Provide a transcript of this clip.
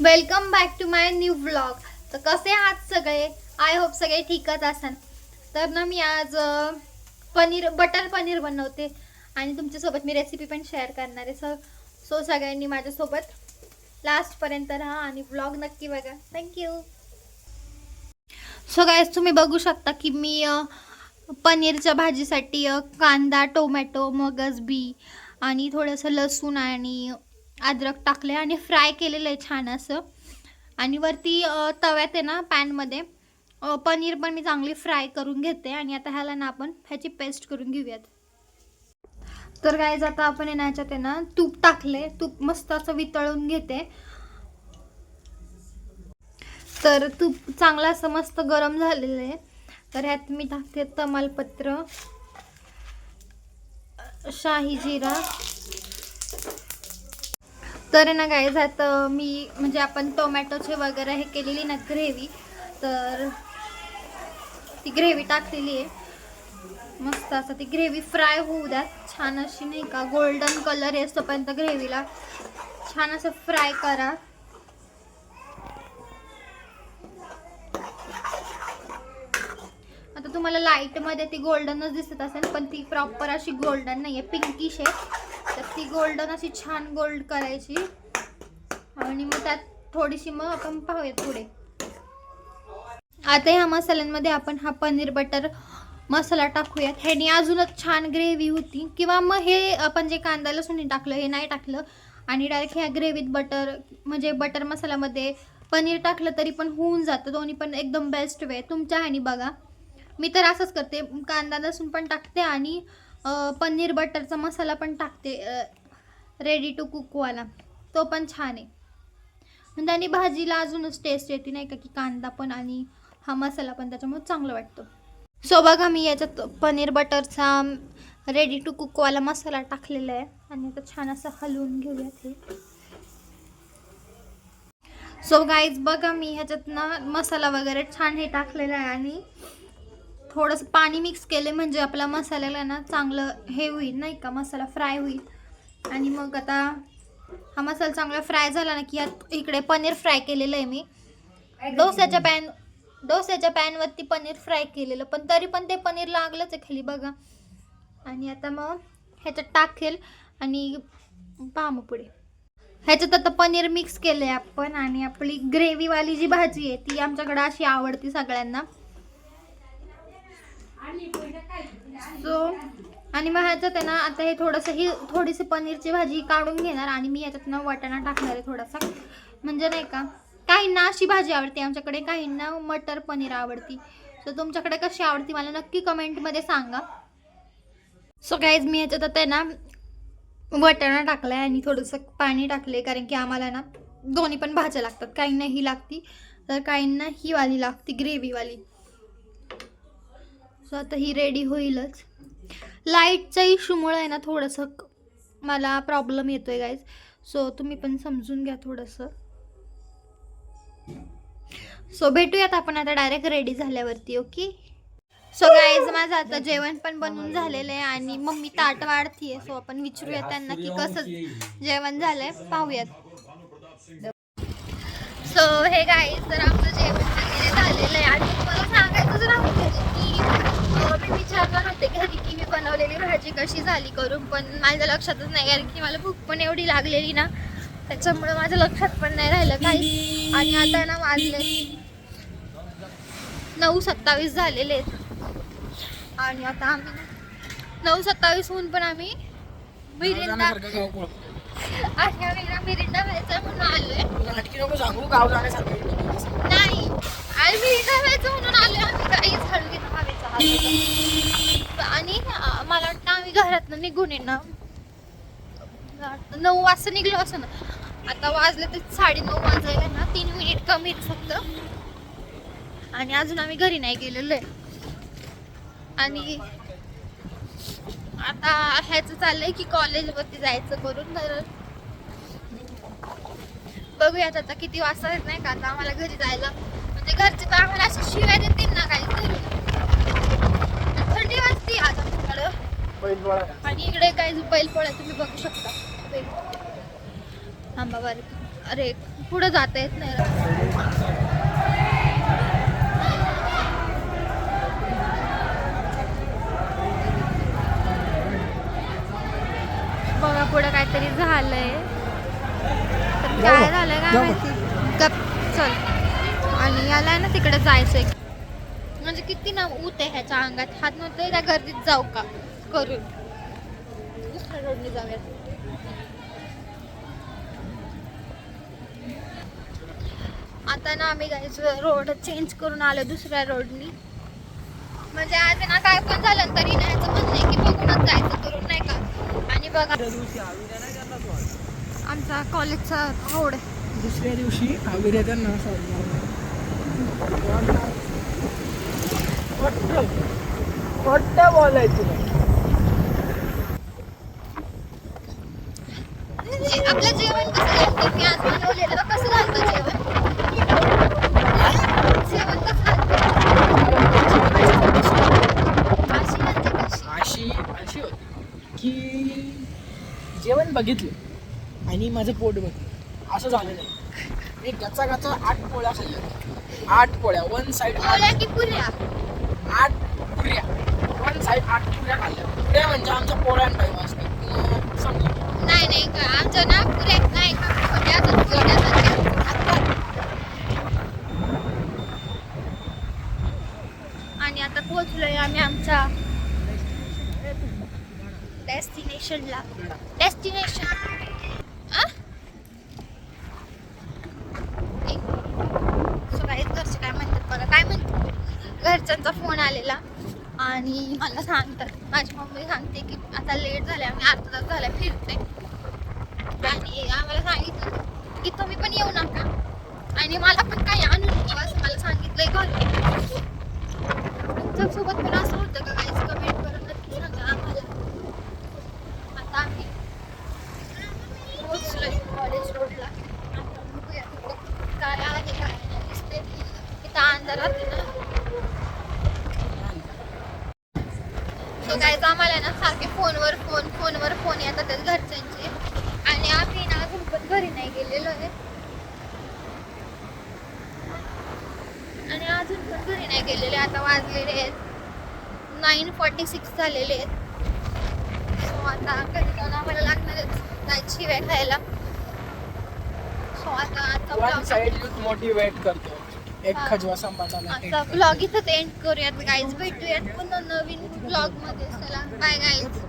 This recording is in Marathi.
Welcome back to my new vlog तर कसे आहात सगळे? आय होप सगळे ठीकच असाल तर ना मी आज पनीर बटर पनीर बनवते. आणि तुमच्यासोबत मी रेसिपी पण शेअर करणार आहे. सर सो सगळ्यांनी माझ्यासोबत लास्टपर्यंत राहा आणि व्लॉग नक्की बघा. थँक्यू सो गायस तुम्ही बघू शकता की मी पनीरच्या भाजीसाठी कांदा टोमॅटो मगज बी आणि थोडंसं लसूण आणि अद्रक टाकले आणि फ्राय केलेलं आहे छान असं. आणि वरती तव्यात आहे ना पॅनमध्ये पनीर पण मी चांगली फ्राय करून घेते आणि आता ह्याला ना आपण ह्याची पेस्ट करून घेऊयात. तर काय आता आपण आहे ना ह्याच्यात आहे ना तूप टाकले तूप मस्त असं वितळून घेते. तर तूप चांगलं असं मस्त गरम झालेलं आहे. तर ह्यात मी टाकते तमालपत्र शाही जिरा तर ना काय जात मी म्हणजे आपण टोमॅटोचे वगैरे हे केलेली ना ग्रेव्ही तर ती ग्रेव्ही टाकलेली आहे. मस्त असं ती ग्रेव्ही फ्राय होऊ द्या. छान अशी नाही का गोल्डन कलर येतोपर्यंत ग्रेव्हीला. छान असं फ्राय करा. आता तुम्हाला लाईटमध्ये ती गोल्डनच दिसत असेल पण ती प्रॉपर अशी गोल्डन नाही आहे पिंकिश आहे. तर ती गोल्डन अशी छान गोल्ड करायची. आणि मग त्यात थोडीशी मग आपण पाहूया पुढे. आता ह्या मसाल्यांमध्ये आपण हा पनीर बटर मसाला टाकूयात. ह्यानी अजूनच छान ग्रेव्ही होती. किंवा मग हे आपण जे कांदा लसूण टाकलं हे नाही टाकलं. आणि डायरेक्ट ह्या ग्रेव्हीत बटर म्हणजे बटर मसाल्यामध्ये पनीर टाकलं तरी पण होऊन जातं. दोन्ही पण एकदम बेस्ट वे तुमच्या ह्यानी बघा. मी तर असंच करते. कांदा लसूण पण टाकते आणि पनीर बटरचा मसाला पण टाकते रेडी टू कुकवाला तो पण छान आहे. म्हणजे आणि त्याने भाजीला अजूनच टेस्ट येते नाही का की कांदा पण आणि हा मसाला पण त्याच्यामुळे चांगला वाटतो. सो बघा मी याच्यात पनीर बटरचा रेडी टू कुकवाला मसाला टाकलेला आहे. आणि आता छान असं हलवून घेऊयात हे. सो गाईज बघा मी ह्याच्यात ना मसाला वगैरे छान हे टाकलेला आहे आणि थोडंसं पाणी मिक्स केले म्हणजे आपला मसाल्याला ना चांगलं हे होईल नाही का? मसाला फ्राय होईल. आणि मग आता हा मसाला चांगला फ्राय झाला ना की यात इकडे पनीर फ्राय केलेलं आहे मी. डोस्याच्या पॅन डोस्याच्या पॅनवरती पनीर फ्राय केलेलं. पण तरी पण ते पनीर लागलंच आहे खाली बघा. आणि आता मग ह्याच्यात टाकेल आणि पहा मग पुढे. ह्याच्यात आता पनीर मिक्स केलं आहे आपण आणि आपली ग्रेव्हीवाली जी भाजी आहे ती आमच्याकडे अशी आवडती सगळ्यांना. सो आणि मग ह्याच्यात आहे ना आता हे थोडंसं ही थोडीशी पनीरची भाजी काढून घेणार आणि मी याच्यात ना वाटाणा टाकणार आहे थोडासा. म्हणजे नाही का काहींना अशी भाजी आवडते आमच्याकडे काहींना मटर पनीर आवडती. सो तुमच्याकडे कशी आवडती मला नक्की कमेंटमध्ये सांगा. सो गाईज मी ह्याच्यात आता आहे ना वाटाणा टाकला आहे आणि थोडंसं पाणी टाकले कारण की आम्हाला ना दोन्ही पण भाज्या लागतात. काहींना ही लागती तर काहींना ही वाली लागती ग्रेव्हीवाली सो आता ही रेडी होईलच. लाईटचा इशूमुळे आहे ना थोडंसं मला प्रॉब्लेम येतोय गाईज सो तुम्ही पण समजून घ्या थोडंसं. सो भेटूयात आपण आता डायरेक्ट रेडी झाल्यावरती ओके सो गाईज माझं आता जेवण पण बनवून झालेलं आहे आणि मम्मी ताट वाढतीये सो आपण विचारूया त्यांना की कसं जेवण झालंय. पाहूयात. सो हे गाईज तर आमचं जेवण वगैरे झालेलं आहे आणि तुम्हाला सांगायचं मी विचारणार होते घरी की मी बनवलेली भाजी कशी झाली करून पण माझ्या लक्षातच नाही. कारण की मला भूक पण एवढी लागलेली ना त्याच्यामुळे माझ्या लक्षात पण नाही राहिलं काही आणि आता ना वाजले नऊ सत्तावीस झालेले आहेत. आणि आता आम्ही नऊ सत्तावीस होऊन पण आम्ही मिरिंदा आणि आम्ही ना मिरिंडा व्हायचं म्हणून आलोय. नाही आणि मिरिंडा व्हायचं म्हणून आलोय. आम्ही काहीच हलवी हवेचा हात. आणि मला वाटतं आम्ही घरातनं निघून येणं नऊ वाजता निघलो असं ना. आता वाजले तर साडे नऊ वाजायला ना तीन मिनिट कमी फक्त. आणि अजून आम्ही घरी नाही गेलेलो आहे. आणि आता ह्याचं चाललंय की कॉलेजवरती जायचं करून तर बघूयात आता किती वाजता येत नाही का आता आम्हाला घरी जायला म्हणजे घरचे तर आम्हाला अशी शिवाय देतील ना काही घरून थंडी वाजते आज आमच्याकडं बैलपोळा आणि इकडे काही बैल पोळ्या तुम्ही बघू शकता. बैल. थांबा बरं अरे पुढे जाता येत नाही. बघा पुढे काहीतरी झालंय. तर काय झालंय काय माहिती? गप चल. आणि याला ना तिकडे जायचंय. म्हणजे किती ना ऊत आहे ह्याच्या अंगात. हात नव्हतं त्या गर्दीत जाऊ का? करून. दुसऱ्या रोडने जाऊयात आता ना आम्ही जायचं रोड चेंज करून आलो दुसऱ्या रोडनी म्हणजे आज ना काय पण झालं तरी नाही ह्याचं म्हणणं आहे की बघूनच जायचं करून नाही का? आणि बघा आमचा कॉलेजचा रोड दुसऱ्या दिवशी आविर त्यांना बोलायचं. आपलं जेवण कसं झालं मी आज बनवलेलं. कसं झालं जेवण. जेवण कसं झालं अशी म्हणजे कशी अशी अशी होती. की जेवण बघितलं आणि माझं पोट बघितलं असं झालं नाही. मी गचा गचा आठ पोळ्या खाल्ल्या आठ पोळ्या. वन साईड पोळ्या की पुऱ्या? आठ पुऱ्या. वन साईड आठ पुऱ्या खाल्ल्या. पुऱ्या म्हणजे आमच्या पोळ्या टाईम असतात समजा नाही नाही का आमच्या ना पुऱ्या नाही का छोट्या असतात, छोट्या असतात. आणि आता पोहोचलोय आम्ही आमच्या डेस्टिनेशनला डेस्टिनेशन काय म्हणतात काय म्हणतात? घरच्यांचा फोन आलेला. आणि मला सांगतात. माझी मम्मी सांगते की आता लेट झाले आम्ही अर्धा तास झाला फिरते आणि आम्हाला सांगितलं की तुम्ही पण येऊ नका. आणि मला पण काही आणू नको असं मला सांगितलंय घर सोबत पण असं होतं का काहीच कमेंट करून नक्की सांगा आम्हाला आता आम्ही पोहोचलोय कॉलेज रोडला आता बघूया तिकडे काय आहे काय नाही दिसते तिथं अंधारात आहे ना सो गायचं आम्हाला ना सारखे फोनवर फोन आहेत घरच्यांचे. आणि आम्ही ना अजून पण घरी नाही गेलेलो आहे. आणि अजून पण घरी नाही गेलेले आता वाजलेले आहेत. नाईन फॉर्टी सिक्स झालेले आहेत. सो आता घरी जाऊन आम्हाला लागणार आहेत जायची वेळ खायला सो आता आता मोटिवेट करतो. एक. खजवा संपाचा आता ब्लॉग इथंच एंड करूयात गाईज भेटूयात पुन्हा नवीन ब्लॉगमध्ये. चला बाय गाईज